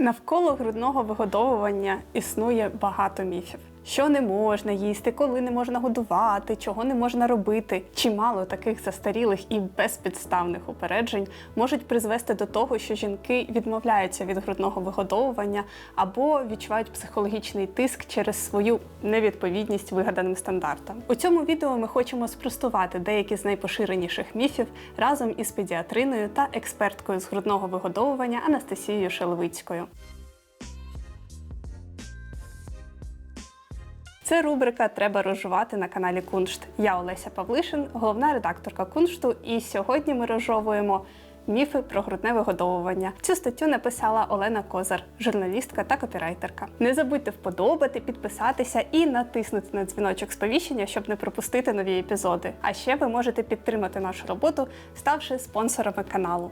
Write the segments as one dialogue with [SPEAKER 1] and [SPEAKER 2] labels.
[SPEAKER 1] Навколо грудного вигодовування існує багато міфів. Що не можна їсти, коли не можна годувати, чого не можна робити. Чимало таких застарілих і безпідставних упереджень можуть призвести до того, що жінки відмовляються від грудного вигодовування або відчувають психологічний тиск через свою невідповідність вигаданим стандартам. У цьому відео ми хочемо спростувати деякі з найпоширеніших міфів разом із педіатриною та експерткою з грудного вигодовування Анастасією Шелевицькою. Це рубрика Треба розжувати на каналі Куншт. Я Олеся Павлишин, головна редакторка Куншту, і сьогодні ми розжовуємо міфи про грудне вигодовування. Цю статтю написала Олена Козар, журналістка та копірайтерка. Не забудьте вподобати, підписатися і натиснути на дзвіночок сповіщення, щоб не пропустити нові епізоди. А ще ви можете підтримати нашу роботу, ставши спонсорами каналу.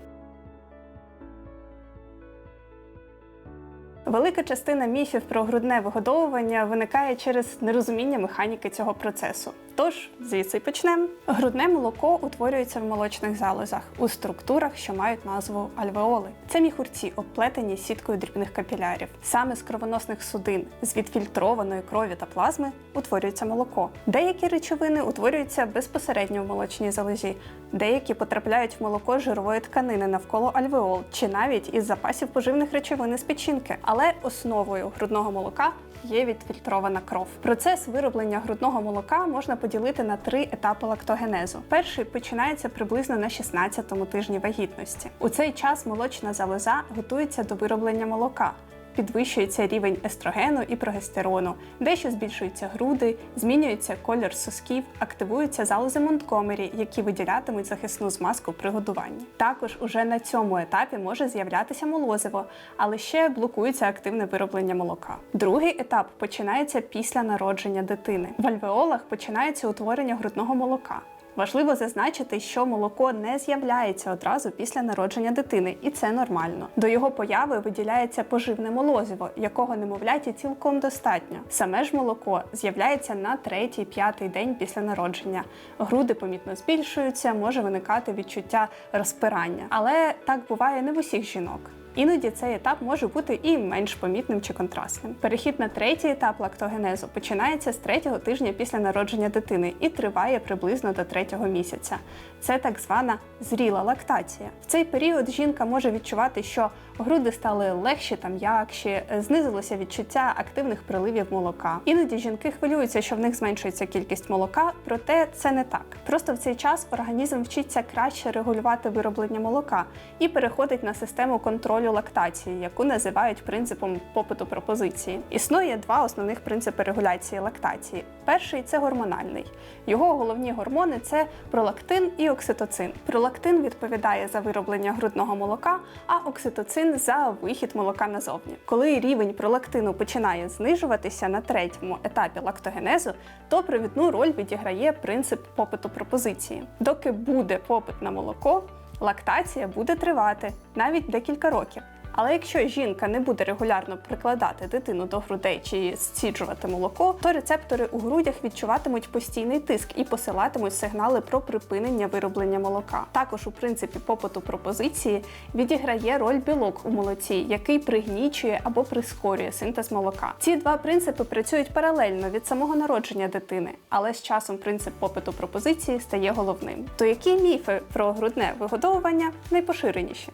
[SPEAKER 1] Велика частина міфів про грудне вигодовування виникає через нерозуміння механіки цього процесу. Тож, звідси почнемо. Грудне молоко утворюється в молочних залозах у структурах, що мають назву альвеоли. Це міхурці, обплетені сіткою дрібних капілярів. Саме з кровоносних судин з відфільтрованої крові та плазми утворюється молоко. Деякі речовини утворюються безпосередньо в молочній залозі, деякі потрапляють в молоко жирової тканини навколо альвеол чи навіть із запасів поживних речовин із печінки. Але основою грудного молока є відфільтрована кров. Процес вироблення грудного молока можна поділити на три етапи лактогенезу. Перший починається приблизно на 16-му тижні вагітності. У цей час молочна залоза готується до вироблення молока. Підвищується рівень естрогену і прогестерону, дещо збільшуються груди, змінюється колір сосків, активуються залози Монткомері, які виділятимуть захисну змазку при годуванні. Також уже на цьому етапі може з'являтися молозиво, але ще блокується активне вироблення молока. Другий етап починається після народження дитини. В альвеолах починається утворення грудного молока. Важливо зазначити, що молоко не з'являється одразу після народження дитини, і це нормально. До його появи виділяється поживне молозиво, якого немовляті цілком достатньо. Саме ж молоко з'являється на третій-п'ятий день після народження. Груди помітно збільшуються, може виникати відчуття розпирання. Але так буває не в усіх жінок. Іноді цей етап може бути і менш помітним чи контрастним. Перехід на третій етап лактогенезу починається з третього тижня після народження дитини і триває приблизно до третього місяця. Це так звана зріла лактація. В цей період жінка може відчувати, що груди стали легші та м'якші, знизилося відчуття активних приливів молока. Іноді жінки хвилюються, що в них зменшується кількість молока, проте це не так. Просто в цей час організм вчиться краще регулювати вироблення молока і переходить на систему контролю лактації, яку називають принципом попиту пропозиції. Існує два основних принципи регуляції лактації. Перший це гормональний. Його головні гормони це пролактин і окситоцин. Пролактин відповідає за вироблення грудного молока, а окситоцин за вихід молока назовні. Коли рівень пролактину починає знижуватися на третьому етапі лактогенезу, то провідну роль відіграє принцип попиту пропозиції. Доки буде попит на молоко, лактація буде тривати навіть декілька років. Але якщо жінка не буде регулярно прикладати дитину до грудей чи зціджувати молоко, то рецептори у грудях відчуватимуть постійний тиск і посилатимуть сигнали про припинення вироблення молока. Також у принципі попиту пропозиції відіграє роль білок у молоці, який пригнічує або прискорює синтез молока. Ці два принципи працюють паралельно від самого народження дитини, але з часом принцип попиту пропозиції стає головним. То які міфи про грудне вигодовування найпоширеніші?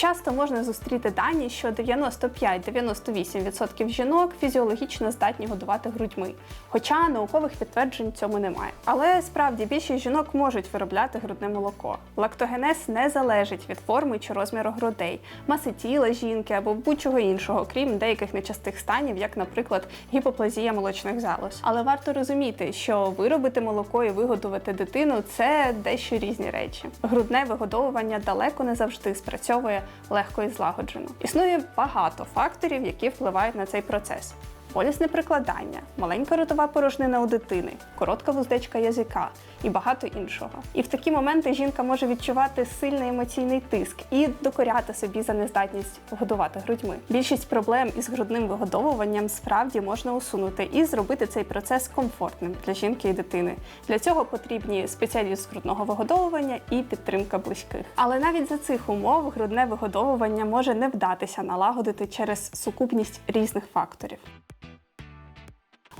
[SPEAKER 1] Часто можна зустріти дані, що 95-98% жінок фізіологічно здатні годувати грудьми, хоча наукових підтверджень цьому немає. Але справді більшість жінок можуть виробляти грудне молоко. Лактогенез не залежить від форми чи розміру грудей, маси тіла жінки або будь-чого іншого, крім деяких нечастих станів, як, наприклад, гіпоплазія молочних залоз. Але варто розуміти, що виробити молоко і вигодувати дитину це дещо різні речі. Грудне вигодовування далеко не завжди спрацьовує легко і злагоджено. Існує багато факторів, які впливають на цей процес. Болісне прикладання, маленька ротова порожнина у дитини, коротка вуздечка язика і багато іншого. І в такі моменти жінка може відчувати сильний емоційний тиск і докоряти собі за нездатність годувати грудьми. Більшість проблем із грудним вигодовуванням справді можна усунути і зробити цей процес комфортним для жінки і дитини. Для цього потрібні спеціаліст з грудного вигодовування і підтримка близьких. Але навіть за цих умов грудне вигодовування може не вдатися налагодити через сукупність різних факторів.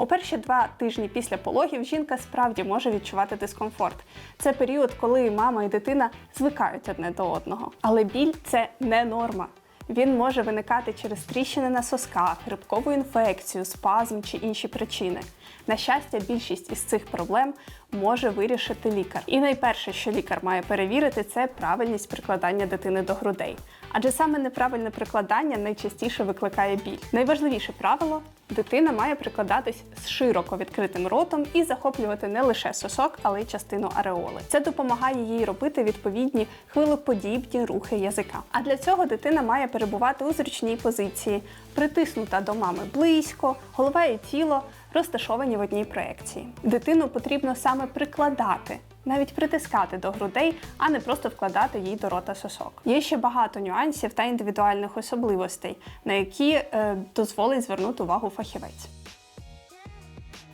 [SPEAKER 1] У перші два тижні після пологів жінка справді може відчувати дискомфорт. Це період, коли мама і дитина звикають одне до одного. Але біль це не норма. Він може виникати через тріщини на сосках, грибкову інфекцію, спазм чи інші причини. На щастя, більшість із цих проблем може вирішити лікар. І найперше, що лікар має перевірити, це правильність прикладання дитини до грудей. Адже саме неправильне прикладання найчастіше викликає біль. Найважливіше правило дитина має прикладатись з широко відкритим ротом і захоплювати не лише сосок, але й частину ареоли. Це допомагає їй робити відповідні хвилеподібні рухи язика. А для цього дитина має перебувати у зручній позиції, притиснута до мами близько, голова і тіло розташовані в одній проекції. Дитину потрібно саме прикладати. Навіть притискати до грудей, а не просто вкладати їй до рота сосок. Є ще багато нюансів та індивідуальних особливостей, на які е, дозволить звернути увагу фахівець.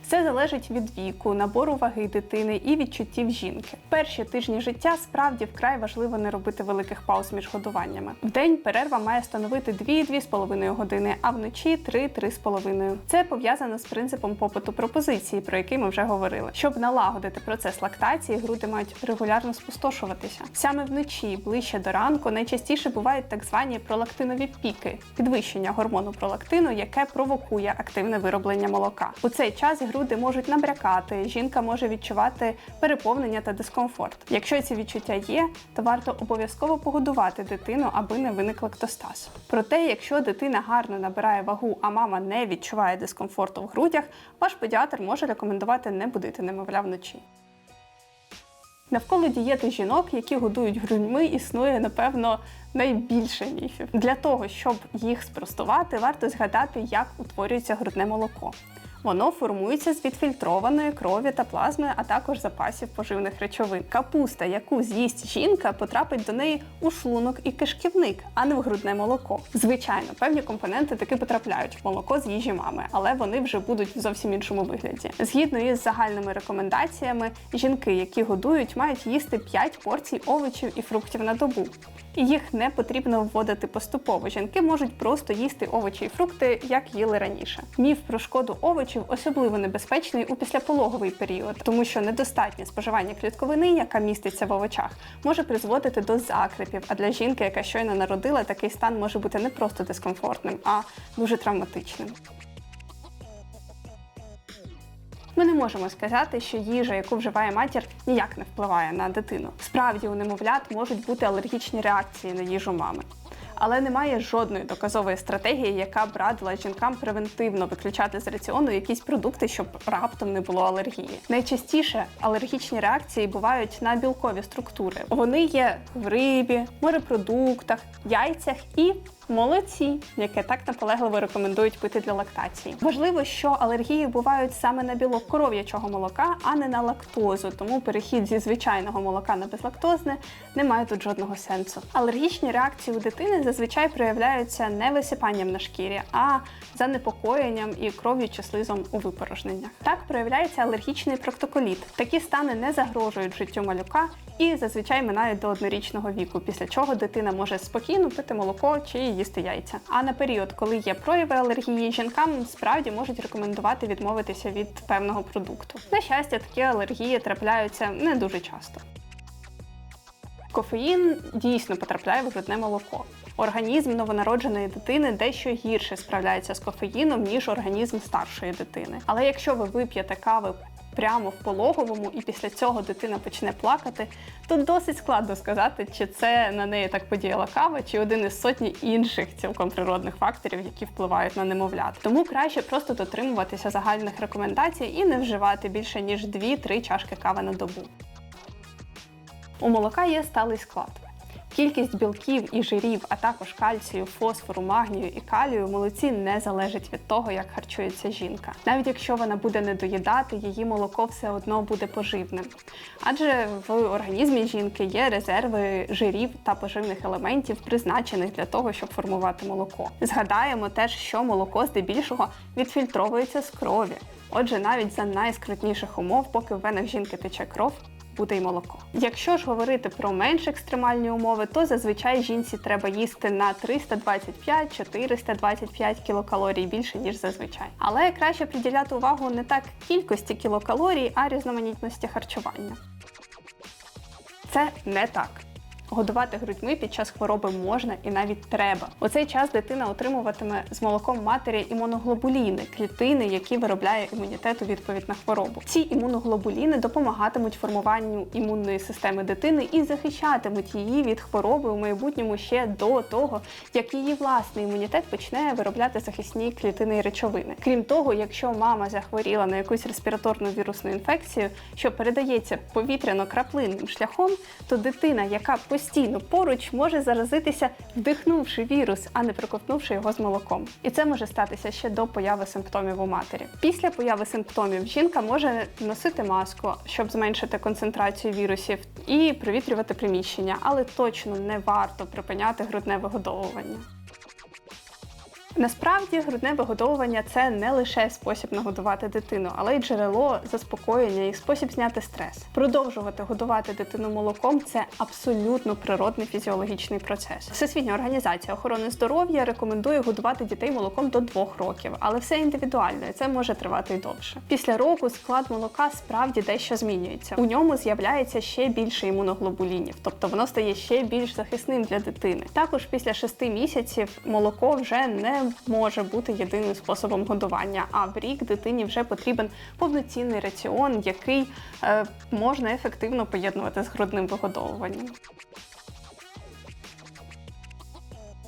[SPEAKER 1] Все залежить від віку, набору ваги дитини і відчуттів жінки. Перші тижні життя справді вкрай важливо не робити великих пауз між годуваннями. В день перерва має становити 2-2,5 години, а вночі 3-3,5. Це пов'язано з принципом попиту пропозиції, про який ми вже говорили. Щоб налагодити процес лактації, груди мають регулярно спустошуватися. Саме вночі, ближче до ранку, найчастіше бувають так звані пролактинові піки, підвищення гормону пролактину, яке провокує активне вироблення молока. У цей час груди можуть набрякати, жінка може відчувати переповнення та дискомфорт. Якщо ці відчуття є, то варто обов'язково погодувати дитину, аби не виник лактостаз. Проте, якщо дитина гарно набирає вагу, а мама не відчуває дискомфорту в грудях, ваш педіатр може рекомендувати не будити немовля вночі. Навколо дієти жінок, які годують грудьми, існує, напевно, найбільше міфів. Для того, щоб їх спростувати, варто згадати, як утворюється грудне молоко. Воно формується з відфільтрованої крові та плазми, а також запасів поживних речовин. Капуста, яку з'їсть жінка, потрапить до неї у шлунок і кишківник, а не в грудне молоко. Звичайно, певні компоненти таки потрапляють в молоко з їжі мами, але вони вже будуть в зовсім іншому вигляді. Згідно із загальними рекомендаціями, жінки, які годують, мають їсти 5 порцій овочів і фруктів на добу. Їх не потрібно вводити поступово. Жінки можуть просто їсти овочі і фрукти, як їли раніше. Міф про шкоду овочів особливо небезпечний у післяпологовий період, тому що недостатнє споживання клітковини, яка міститься в овочах, може призводити до закрепів. А для жінки, яка щойно народила, такий стан може бути не просто дискомфортним, а дуже травматичним. Ми не можемо сказати, що їжа, яку вживає матір, ніяк не впливає на дитину. Справді у немовлят можуть бути алергічні реакції на їжу мами. Але немає жодної доказової стратегії, яка б радила жінкам превентивно виключати з раціону якісь продукти, щоб раптом не було алергії. Найчастіше алергічні реакції бувають на білкові структури. Вони є в рибі, морепродуктах, яйцях і молоці, яке так наполегливо рекомендують пити для лактації. Важливо, що алергії бувають саме на білок коров'ячого молока, а не на лактозу. Тому перехід зі звичайного молока на безлактозне не має тут жодного сенсу. Алергічні реакції у дитини зазвичай проявляються не висипанням на шкірі, а занепокоєнням і кров'ю чи слизом у випорожненнях. Так проявляється алергічний проктоколіт. Такі стани не загрожують життю малюка і зазвичай минають до однорічного віку, після чого дитина може спокійно пити молоко чи їсти яйця. А на період, коли є прояви алергії, жінкам справді можуть рекомендувати відмовитися від певного продукту. На щастя, такі алергії трапляються не дуже часто. Кофеїн дійсно потрапляє в грудне молоко. Організм новонародженої дитини дещо гірше справляється з кофеїном, ніж організм старшої дитини. Але якщо ви вип'єте кави прямо в пологовому і після цього дитина почне плакати, то досить складно сказати, чи це на неї так подіяла кава, чи один із сотні інших цілком природних факторів, які впливають на немовлят. Тому краще просто дотримуватися загальних рекомендацій і не вживати більше ніж 2-3 чашки кави на добу. У молока є сталий склад. Кількість білків і жирів, а також кальцію, фосфору, магнію і калію молоці не залежить від того, як харчується жінка. Навіть якщо вона буде недоїдати, її молоко все одно буде поживним. Адже в організмі жінки є резерви жирів та поживних елементів, призначених для того, щоб формувати молоко. Згадаємо теж, що молоко здебільшого відфільтровується з крові. Отже, навіть за найскрутніших умов, поки в венах жінки тече кров, буде й молоко. Якщо ж говорити про менш екстремальні умови, то зазвичай жінці треба їсти на 325-425 кілокалорій більше ніж зазвичай. Але краще приділяти увагу не так кількості кілокалорій, а різноманітності харчування. Це не так. Годувати грудьми під час хвороби можна і навіть треба. У цей час дитина отримуватиме з молоком матері імуноглобуліни, клітини, які виробляє імунітет у відповідь на хворобу. Ці імуноглобуліни допомагатимуть формуванню імунної системи дитини і захищатимуть її від хвороби у майбутньому ще до того, як її власний імунітет почне виробляти захисні клітини і речовини. Крім того, якщо мама захворіла на якусь респіраторну вірусну інфекцію, що передається повітряно-краплинним шляхом, то дитина, яка постійно поруч, може заразитися, вдихнувши вірус, а не проковтнувши його з молоком. І це може статися ще до появи симптомів у матері. Після появи симптомів жінка може носити маску, щоб зменшити концентрацію вірусів, і провітрювати приміщення, але точно не варто припиняти грудне вигодовування. Насправді грудне вигодовування це не лише спосіб нагодувати дитину, але й джерело заспокоєння і спосіб зняти стрес. Продовжувати годувати дитину молоком це абсолютно природний фізіологічний процес. Всесвітня організація охорони здоров'я рекомендує годувати дітей молоком до 2 років, але все індивідуально, і це може тривати й довше. Після року склад молока справді дещо змінюється. У ньому з'являється ще більше імуноглобулінів, тобто воно стає ще більш захисним для дитини. Також після 6 місяців молоко вже не може бути єдиним способом годування. А в рік дитині вже потрібен повноцінний раціон, який е, можна ефективно поєднувати з грудним вигодовуванням.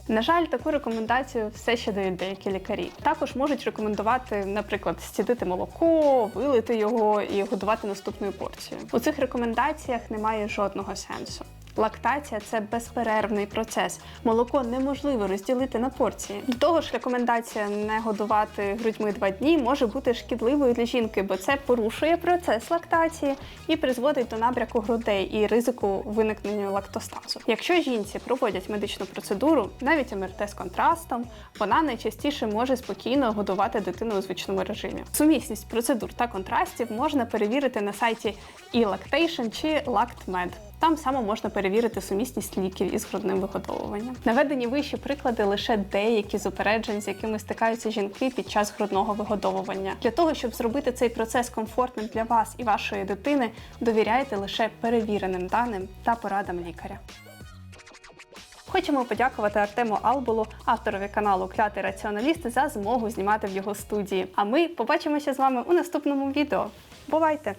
[SPEAKER 1] На жаль, таку рекомендацію все ще дають деякі лікарі. Також можуть рекомендувати, наприклад, стідити молоко, вилити його і годувати наступною порцією. У цих рекомендаціях немає жодного сенсу. Лактація це безперервний процес. Молоко неможливо розділити на порції. До того ж, рекомендація не годувати грудьми два дні може бути шкідливою для жінки, бо це порушує процес лактації і призводить до набряку грудей і ризику виникнення лактостазу. Якщо жінці проводять медичну процедуру, навіть МРТ з контрастом, вона найчастіше може спокійно годувати дитину у звичному режимі. Сумісність процедур та контрастів можна перевірити на сайті eLactation чи LactMed. Там само можна перевірити сумісність ліків із грудним вигодовуванням. Наведені вищі приклади лише деякі з упереджень, з якими стикаються жінки під час грудного вигодовування. Для того, щоб зробити цей процес комфортним для вас і вашої дитини, довіряйте лише перевіреним даним та порадам лікаря. Хочемо подякувати Артему Албулу, авторові каналу Клятий Раціоналіст, за змогу знімати в його студії. А ми побачимося з вами у наступному відео. Бувайте!